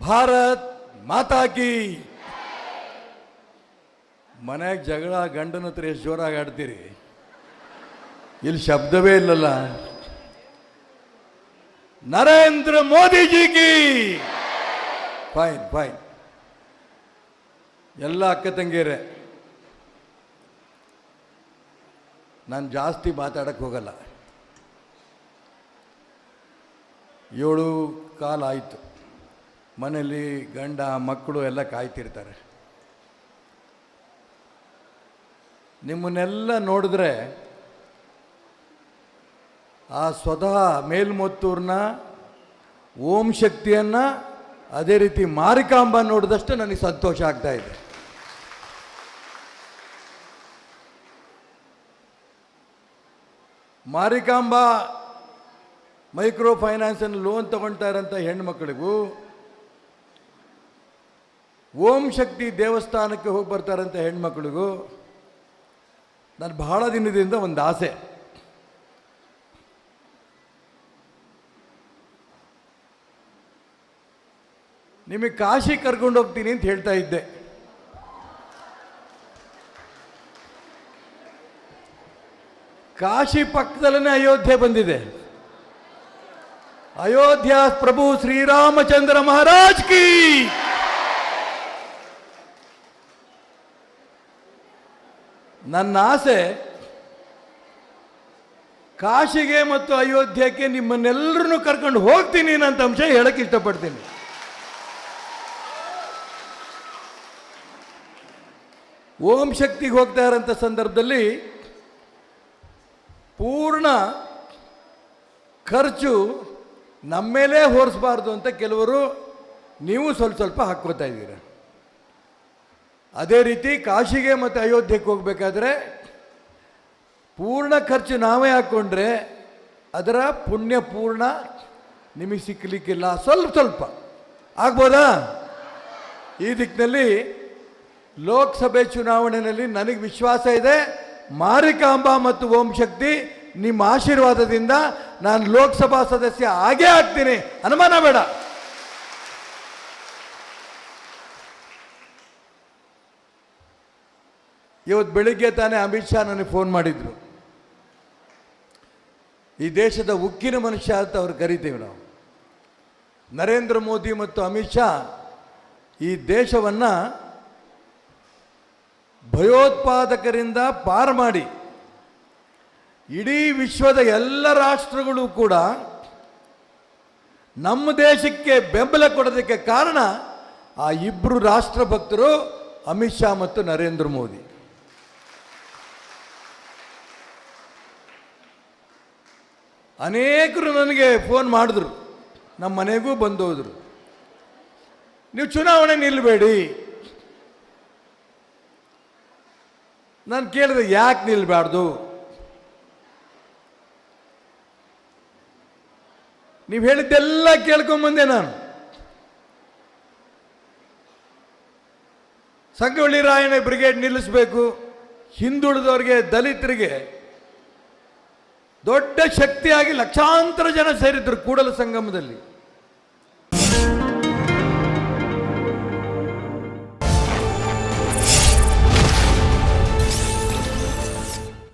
ಭಾರತ್ ಮಾತಾ ಕಿ ಮನ್ಯಾಗ ಜಗಳ ಗಂಡನ ಹತ್ರ ಎಷ್ಟು ಜೋರಾಗಿ ಆಡ್ತೀರಿ? ಇಲ್ಲಿ ಶಬ್ದವೇ ಇಲ್ಲಲ್ಲ. ನರೇಂದ್ರ ಮೋದಿಜಿ ಕಿ ಫೈನ್ ಫೈನ್. ಎಲ್ಲ ಅಕ್ಕ ತಂಗಿಯರೇ. ನಾನು ಜಾಸ್ತಿ ಮಾತಾಡಕ್ಕೆ ಹೋಗಲ್ಲ. ಏಳು ಕಾಲ ಆಯಿತು. ಮನೇಲಿ ಗಂಡ ಮಕ್ಕಳು ಎಲ್ಲ ಕಾಯ್ತಿರ್ತಾರೆ. ನಿಮ್ಮನ್ನೆಲ್ಲ ನೋಡಿದ್ರೆ ಆ ಸ್ವತಃ ಮೇಲ್ಮೊತ್ತೂರ್ನ ಓಂ ಶಕ್ತಿಯನ್ನು ಅದೇ ರೀತಿ ಮಾರಿಕಾಂಬ ನೋಡಿದಷ್ಟು ನನಗೆ ಸಂತೋಷ ಆಗ್ತಾ ಇದೆ. ಮಾರಿಕಾಂಬ ಮೈಕ್ರೋ ಫೈನಾನ್ಸನ್ನು ಲೋನ್ ತಗೊಳ್ತಾ ಇರೋಂಥ ಹೆಣ್ಮಕ್ಳಿಗೂ ಓಂ ಶಕ್ತಿ ದೇವಸ್ಥಾನಕ್ಕೆ ಹೋಗಿ ಬರ್ತಾರಂಥ ಹೆಣ್ಮಕ್ಳಿಗೂ, ನಾನು ಬಹಳ ದಿನದಿಂದ ಒಂದು ಆಸೆ. ನಿಮಗೆ ಕಾಶಿ ಕರ್ಕೊಂಡು ಹೋಗ್ತೀನಿ ಅಂತ ಹೇಳ್ತಾ ಇದ್ದೆ. ಕಾಶಿ ಪಕ್ಕದಲ್ಲೇ ಅಯೋಧ್ಯೆ ಬಂದಿದೆ. ಅಯೋಧ್ಯ ಪ್ರಭು ಶ್ರೀರಾಮಚಂದ್ರ ಮಹಾರಾಜ್ ಕಿ ನನ್ನ ಆಸೆ, ಕಾಶಿಗೆ ಮತ್ತು ಅಯೋಧ್ಯೆಗೆ ನಿಮ್ಮನ್ನೆಲ್ಲರನ್ನೂ ಕರ್ಕೊಂಡು ಹೋಗ್ತೀನಿ ಅಂತ ಅಂಶ ಹೇಳಕ್ಕೆ ಇಷ್ಟಪಡ್ತೀನಿ. ಓಂ ಶಕ್ತಿಗೆ ಹೋಗ್ತಾ ಇರೋಂಥ ಸಂದರ್ಭದಲ್ಲಿ ಪೂರ್ಣ ಖರ್ಚು ನಮ್ಮ ಮೇಲೆ ಹೋರಿಸಬಾರ್ದು ಅಂತ ಕೆಲವರು ನೀವು ಸ್ವಲ್ಪ ಸ್ವಲ್ಪ ಹಾಕ್ಕೋತಾ ಇದ್ದೀರ. ಅದೇ ರೀತಿ ಕಾಶಿಗೆ ಮತ್ತು ಅಯೋಧ್ಯೆಗೆ ಹೋಗಬೇಕಾದ್ರೆ ಪೂರ್ಣ ಖರ್ಚು ನಾವೇ ಹಾಕ್ಕೊಂಡ್ರೆ ಅದರ ಪುಣ್ಯ ಪೂರ್ಣ ನಿಮಗೆ ಸಿಕ್ಕಲಿಕ್ಕಿಲ್ಲ ಸ್ವಲ್ಪ ಸ್ವಲ್ಪ. ಆಗ್ಬೋದಾ? ಈ ದಿಕ್ಕಿನಲ್ಲಿ ಲೋಕಸಭೆ ಚುನಾವಣೆಯಲ್ಲಿ ನನಗೆ ವಿಶ್ವಾಸ ಇದೆ. ಮಾರಿಕಾಂಬಾ ಮತ್ತು ಓಂ ಶಕ್ತಿ ನಿಮ್ಮ ಆಶೀರ್ವಾದದಿಂದ ನಾನು ಲೋಕಸಭಾ ಸದಸ್ಯ ಆಗೇ ಆಗ್ತೀನಿ. ಅನುಮಾನ ಬೇಡ. ಇವತ್ತು ಬೆಳಿಗ್ಗೆ ತಾನೇ ಅಮಿತ್ ಶಾ ನನಗೆ ಫೋನ್ ಮಾಡಿದ್ರು. ಈ ದೇಶದ ಉಕ್ಕಿನ ಮನುಷ್ಯ ಅಂತ ಅವ್ರು ಕರಿತೀವಿ ನಾವು. ನರೇಂದ್ರ ಮೋದಿ ಮತ್ತು ಅಮಿತ್ ಶಾ ಈ ದೇಶವನ್ನು ಭಯೋತ್ಪಾದಕರಿಂದ ಪಾರು ಮಾಡಿ ಇಡೀ ವಿಶ್ವದ ಎಲ್ಲ ರಾಷ್ಟ್ರಗಳು ಕೂಡ ನಮ್ಮ ದೇಶಕ್ಕೆ ಬೆಂಬಲ ಕೊಡೋದಕ್ಕೆ ಕಾರಣ ಆ ಇಬ್ಬರು ರಾಷ್ಟ್ರಭಕ್ತರು ಅಮಿತ್ ಶಾ ಮತ್ತು ನರೇಂದ್ರ ಮೋದಿ. ಅನೇಕರು ನನಗೆ ಫೋನ್ ಮಾಡಿದ್ರು. ನಮ್ಮ ಮನೆಗೂ ಬಂದೋದ್ರು. ನೀವು ಚುನಾವಣೆ ನಿಲ್ಲಬೇಡಿ ನಾನು ಕೇಳಿದೆ, ಯಾಕೆ ನಿಲ್ಲಬಾರ್ದು ನೀವು ಹೇಳಿದ್ದೆಲ್ಲ ಕೇಳ್ಕೊಂಬಂದೆ ನಾನು. ಸಂಗೊಳ್ಳಿ ರಾಯಣ್ಣ ಬ್ರಿಗೇಡ್ ನಿಲ್ಲಿಸಬೇಕು. ಹಿಂದುಳಿದವ್ರಿಗೆ, ದಲಿತರಿಗೆ ದೊಡ್ಡ ಶಕ್ತಿಯಾಗಿ ಲಕ್ಷಾಂತರ ಜನ ಸೇರಿದ್ರು ಕೂಡಲ ಸಂಗಮದಲ್ಲಿ.